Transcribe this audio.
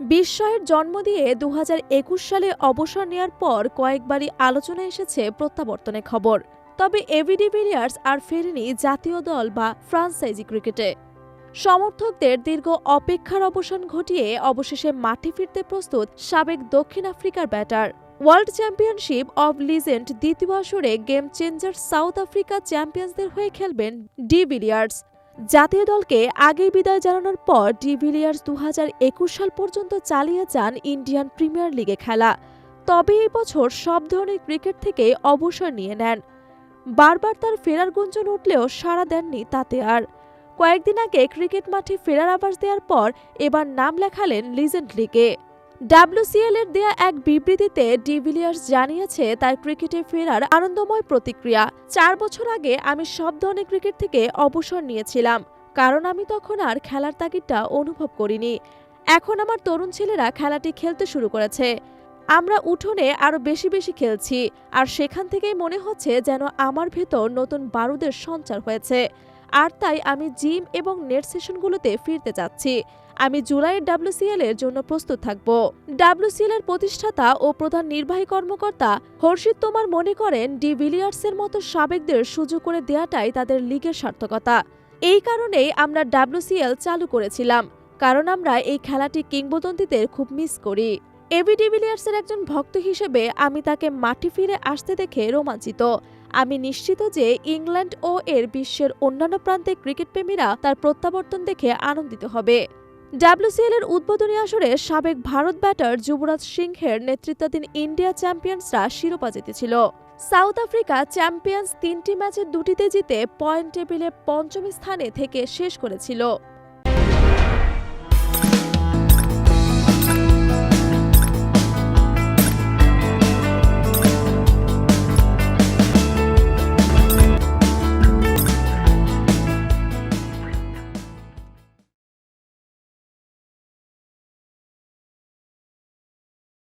বিস্ময়ের জন্ম দিয়ে দুহাজার একুশ সালে অবসর নেওয়ার পর কয়েকবারই আলোচনায় এসেছে প্রত্যাবর্তনের খবর। তবে এভিডি ডিভিলিয়ার্স আর ফেরেনি জাতীয় দল বা ফ্রান্সাইজি ক্রিকেটে। সমর্থকদের দীর্ঘ অপেক্ষার অবসান ঘটিয়ে অবশেষে মাঠে ফিরতে প্রস্তুত সাবেক দক্ষিণ আফ্রিকার batter. World championship of legend দ্বিতীয় আসরে গেম চেঞ্জার সাউথ আফ্রিকা চ্যাম্পিয়ন্সদের হয়ে খেলবেন ডি ভিলিয়ার্স জাতীয় দলকে আগেই বিদায় জানানোর পর ডিভিলিয়ার্স দু হাজার একুশ সাল পর্যন্ত চালিয়ে যান ইন্ডিয়ান প্রিমিয়ার লিগে খেলা। তবে এই বছর সব ধরনের ক্রিকেট থেকে অবসর নিয়ে নেন। বারবার তার ফেরার গুঞ্জন উঠলেও সাড়া দেননি তাতে আর। কয়েকদিন আগে ক্রিকেট মাঠে ফেরার আভাস দেওয়ার পর এবার নাম লেখালেন লিজেন্ড লিগে। ডাব্লিউসিএল এর দেয়া এক বিবৃতিতে ডিভিলিয়ার্স জানিয়েছে তার ক্রিকেটে ফেরার আনন্দময় প্রতিক্রিয়া। চার বছর আগে আমি সব ধরনের ক্রিকেট থেকে অবসর নিয়েছিলাম, কারণ আমি তখন আর খেলার তাগিদটা অনুভব করিনি। এখন আমার তরুণ ছেলেরা খেলাটি খেলতে শুরু করেছে। আমরা উঠোনে আরও বেশি বেশি খেলছি, আর সেখান থেকেই মনে হচ্ছে যেন আমার ভেতর নতুন বারুদের সঞ্চার হয়েছে। আর তাই আমি জিম এবং নেট সেশনগুলোতে ফিরতে চাচ্ছি। আমি জুলাইয়ের ডাব্লিউসিএল এর জন্য প্রস্তুত থাকব। ডাব্লিউসিএল এর প্রতিষ্ঠাতা ও প্রধান নির্বাহী কর্মকর্তা হর্ষিত তোমার মনে করেন ডি ভিলিয়ার্সের মতো সাবেকদের সুযোগ করে দেওয়াটাই তাদের লিগের সার্থকতা। এই কারণেই আমরা ডাব্লিউসিএল চালু করেছিলাম, কারণ আমরা এই খেলাটি কিংবদন্তিদের খুব মিস করি। এবি ডিভিলিয়ার্সের একজন ভক্ত হিসেবে আমি তাকে মাঠে ফিরে আসতে দেখে রোমাঞ্চিত। আমি নিশ্চিত যে ইংল্যান্ড ও এর বিশ্বের অন্যান্য প্রান্তে ক্রিকেট প্রেমীরা তার প্রত্যাবর্তন দেখে আনন্দিত হবে। ডাব্লিউসিএল এর উদ্বোধনী আসরে সাবেক ভারত ব্যাটার যুবরাজ সিংহের নেতৃত্বাধীন ইন্ডিয়া চ্যাম্পিয়ন্সরা শিরোপা জিতেছিল। সাউথ আফ্রিকা চ্যাম্পিয়ন্স তিনটি ম্যাচের দুটিতে জিতে পয়েন্ট টেবিলে পঞ্চম স্থানে থেকে শেষ করেছিল।